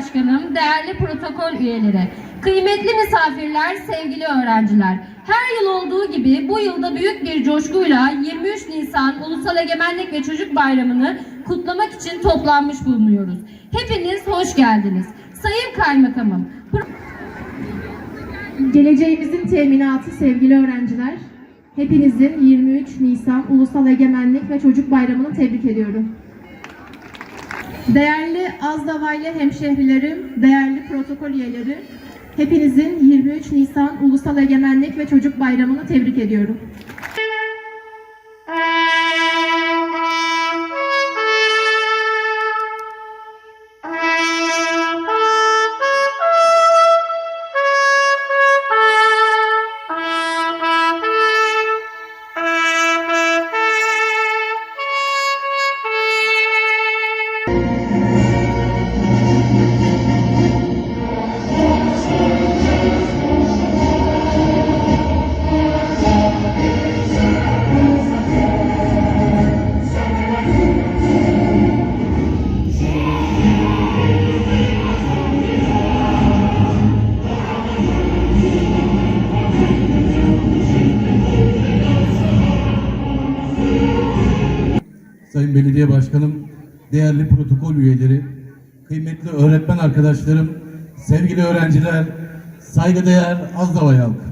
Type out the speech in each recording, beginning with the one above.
Başkanım, değerli protokol üyeleri, kıymetli misafirler, sevgili öğrenciler. Her yıl olduğu gibi bu yılda büyük bir coşkuyla 23 Nisan Ulusal Egemenlik ve Çocuk Bayramı'nı kutlamak için toplanmış bulunuyoruz. Hepiniz hoş geldiniz. Sayın Kaymakamım, Geleceğimizin teminatı sevgili öğrenciler. Hepinizin 23 Nisan Ulusal Egemenlik ve Çocuk Bayramı'nı tebrik ediyorum. Değerli Azdavaylı hemşehrilerim, değerli protokol üyeleri, hepinizin 23 Nisan Ulusal Egemenlik ve Çocuk Bayramı'nı tebrik ediyorum. Sayın Belediye Başkanım, değerli protokol üyeleri, kıymetli öğretmen arkadaşlarım, sevgili öğrenciler, saygıdeğer Azdavay halkı.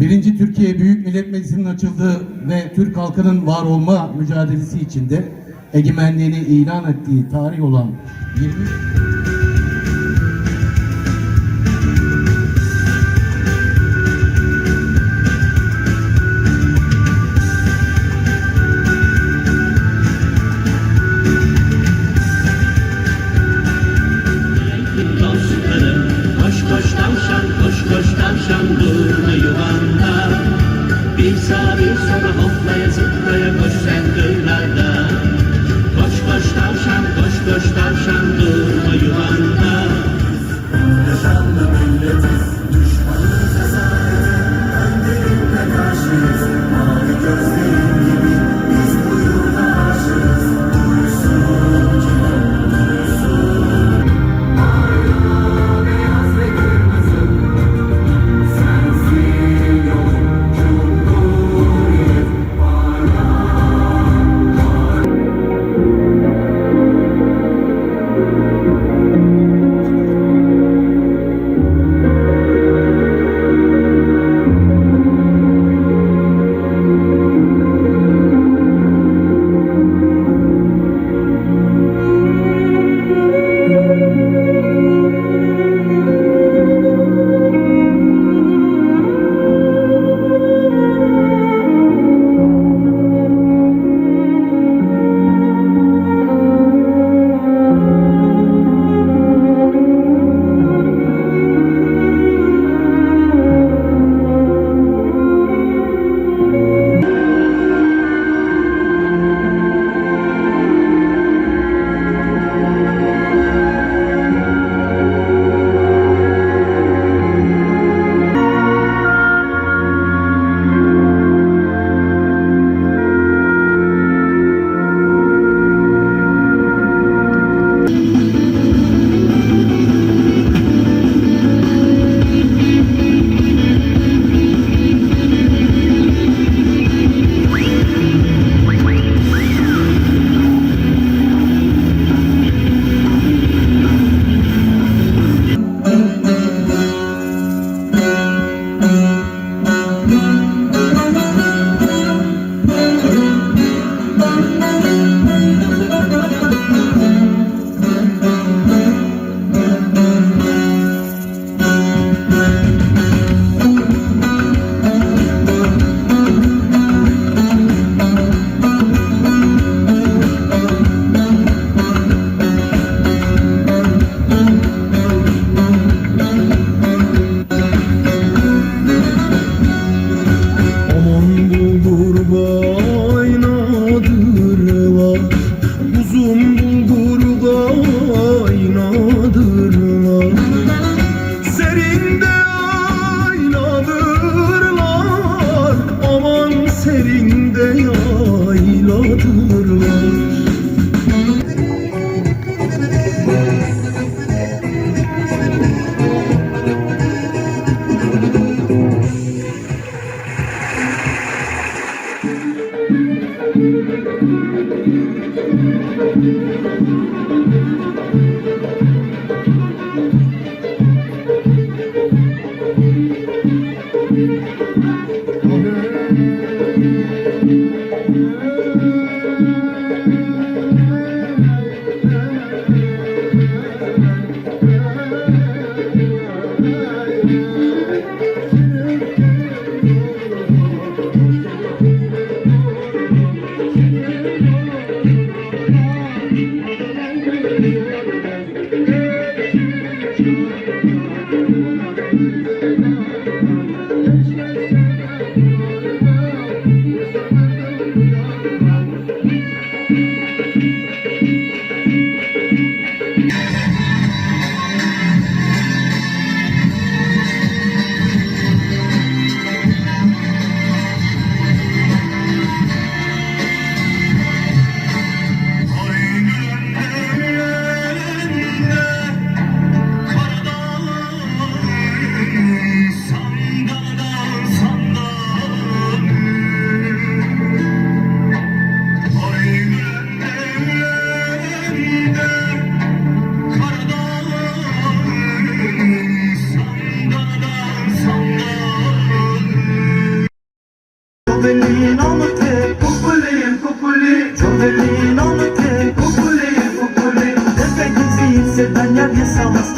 Birinci Türkiye Büyük Millet Meclisi'nin açıldığı ve Türk halkının var olma mücadelesi içinde egemenliğini ilan ettiği tarih olan 20 Bir sağa bir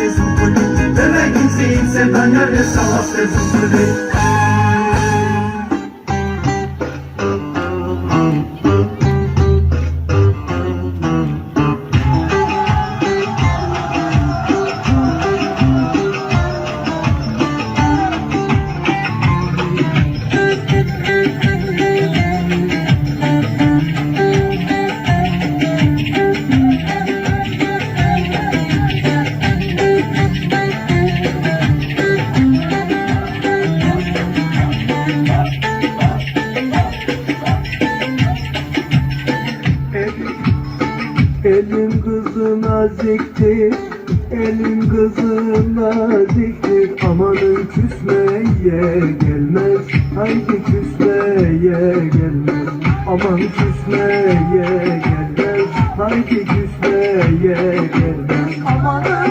Savaş gezin kulü Bebek kimseyi sevenlere savaş gezin kulü naziktir, elin kızı naziktir Amanın küsmeye gelmez, haydi küsmeye gelmez? Aman küsmeye gelmez, haydi küsmeye gelmez? Amanın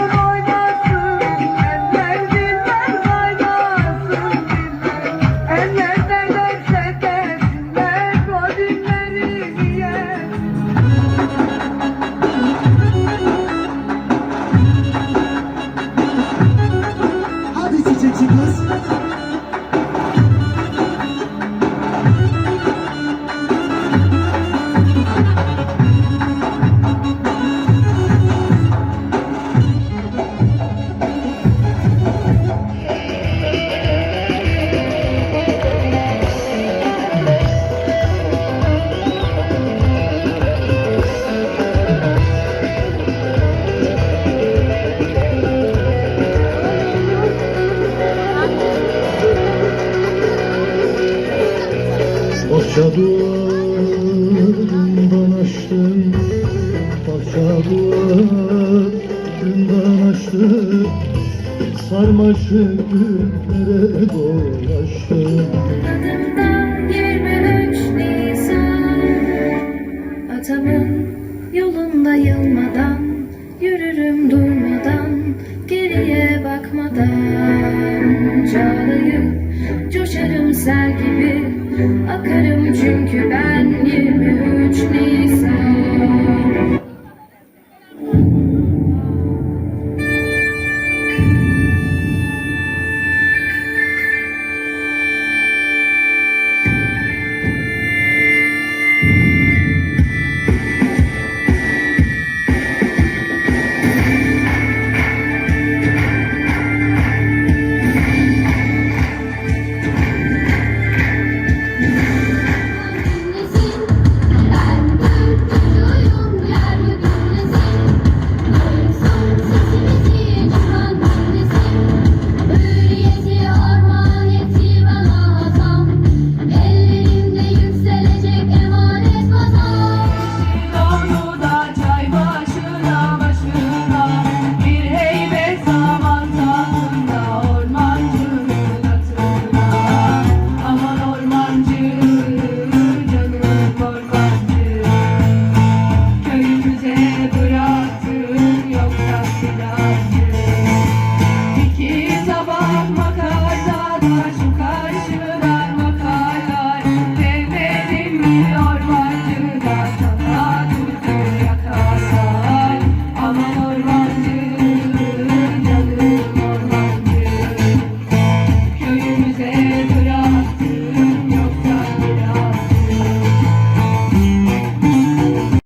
Parça duvarından açtım Parça duvarından açtım Sarmaşık günlere dolaştım 23 Nisan Atamın yolunda yılmadan Yürürüm durmadan Geriye bakmadan Çağlayıp